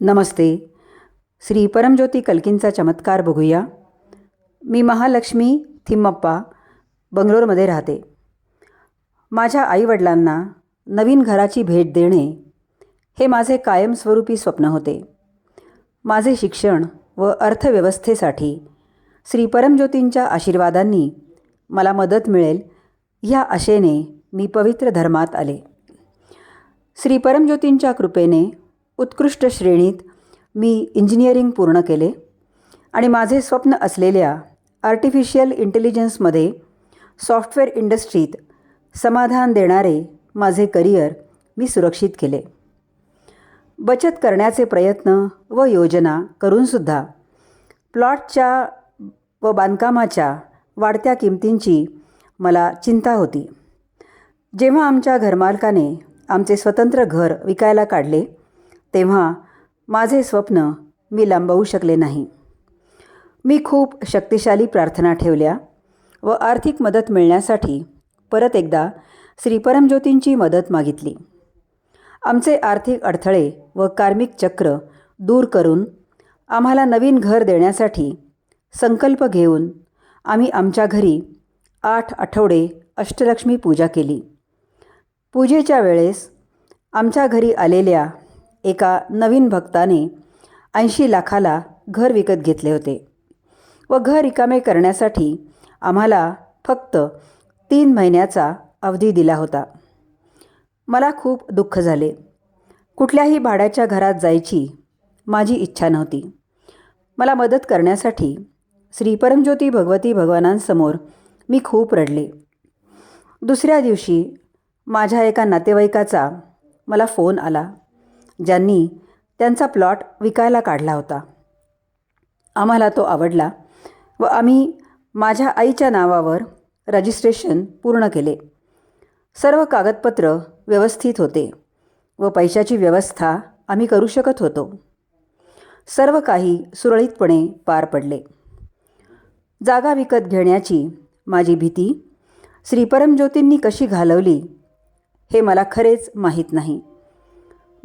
नमस्ते. श्री परमज्योती कल्कींचा चमत्कार बघूया. मी महालक्ष्मी थिम्मप्पा बंगलोरमध्ये राहते. माझ्या आईवडिलांना नवीन घराची भेट देणे हे माझे कायमस्वरूपी स्वप्न होते. माझे शिक्षण व अर्थव्यवस्थेसाठी श्री परमज्योतींच्या आशीर्वादांनी मला मदत मिळेल ह्या आशेने मी पवित्र धर्मात आले. श्री परमज्योतींच्या कृपेने उत्कृष्ट श्रेणीत मी इंजिनिअरिंग पूर्ण केले आणि माझे स्वप्न असलेल्या आर्टिफिशियल इंटेलिजन्समध्ये सॉफ्टवेअर इंडस्ट्रीत समाधान देणारे माझे करिअर मी सुरक्षित केले. बचत करण्याचे प्रयत्न व योजना करूनसुद्धा प्लॉटच्या व बांधकामाच्या वाढत्या किमतींची मला चिंता होती. जेव्हा आमच्या घरमालकाने आमचे स्वतंत्र घर विकायला काढले तेव्हा माझे स्वप्न मी लांबवू शकले नाही. मी खूप शक्तिशाली प्रार्थना ठेवल्या व आर्थिक मदत मिळण्यासाठी परत एकदा श्री परमज्योतींची मदत मागितली. आमचे आर्थिक अडथळे व कार्मिक चक्र दूर करून आम्हाला नवीन घर देण्यासाठी संकल्प घेऊन आम्ही आमच्या घरी आठ आठवडे अष्टलक्ष्मी पूजा केली. पूजेच्या वेळेस आमच्या घरी आलेल्या एका नवीन भक्ताने ऐंशी लाखाला घर विकत घेतले होते व घर रिकामे करण्यासाठी आम्हाला फक्त तीन महिन्याचा अवधी दिला होता. मला खूप दुःख झाले. कुठल्याही भाड्याच्या घरात जायची माझी इच्छा नव्हती. मला मदत करण्यासाठी श्री परमज्योती भगवती भगवानांसमोर मी खूप रडले. दुसऱ्या दिवशी माझ्या एका नातेवाईकाचा मला फोन आला. ज्यांनी त्यांचा प्लॉट विकायला काढला होता. आम्हाला तो आवडला व आम्ही माझ्या आईच्या नावावर रजिस्ट्रेशन पूर्ण केले. सर्व कागदपत्र व्यवस्थित होते व पैशाची व्यवस्था आम्ही करू शकत होतो. सर्व काही सुरळीतपणे पार पडले. जागा विकत घेण्याची माझी भीती श्री परमज्योतींनी कशी घालवली हे मला खरेच माहीत नाही.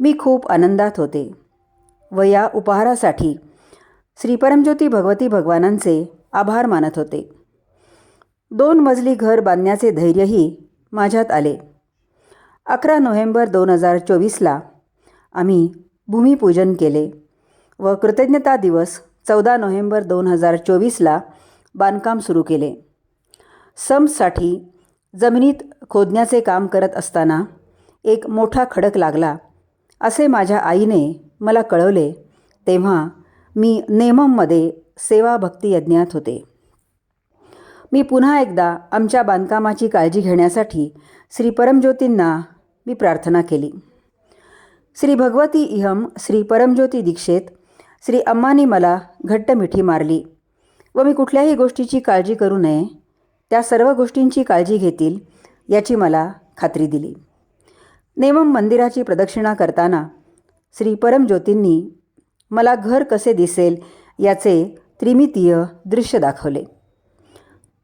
मी खूप आनंदात होते. व या उपहारासाठी श्री परमज्योती भगवती भगवानांचे आभार मानत होते. दोन मजली घर बांधण्याचे धैर्यही माझ्यात आले. अकरा नोव्हेंबर दोन हजार चोवीसला आम्ही भूमिपूजन केले व कृतज्ञता दिवस चौदा नोव्हेंबर दोन हजार चोवीसला बांधकाम सुरू केले. सम्ससाठी जमिनीत खोदण्याचे काम करत असताना एक मोठा खडक लागला. असे माझ्या आईने मला कळवले तेव्हा मी नेमममध्ये सेवा भक्ती यज्ञात होते. मी पुन्हा एकदा आमच्या बांधकामाची काळजी घेण्यासाठी श्री परमज्योतींना मी प्रार्थना केली. श्री भगवती इहम श्री परमज्योती दीक्षेत श्री अम्मानी मला घट्ट मिठी मारली व मी कुठल्याही गोष्टीची काळजी करू नये त्या सर्व गोष्टींची काळजी घेतील याची मला खात्री दिली. नेमम मंदिराची प्रदक्षिणा करताना श्री परमज्योतींनी मला घर कसे दिसेल याचे त्रिमितीय दृश्य दाखवले.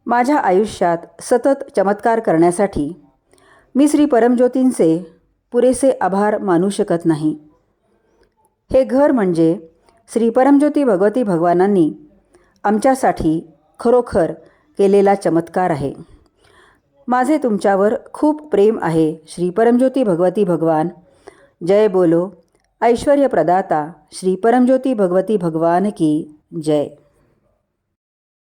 माझ्या आयुष्यात सतत चमत्कार करण्यासाठी मी श्री परमज्योतींचे पुरेसे आभार मानू शकत नाही. हे घर म्हणजे श्री परमज्योती भगवती भगवानांनी आमच्यासाठी खरोखर केलेला चमत्कार आहे. माझे तुमच्यावर खूप प्रेम आहे. श्री परमज्योती भगवती भगवान. जय बोलो. ऐश्वर्य प्रदाता श्री परमज्योती भगवती भगवान की जय.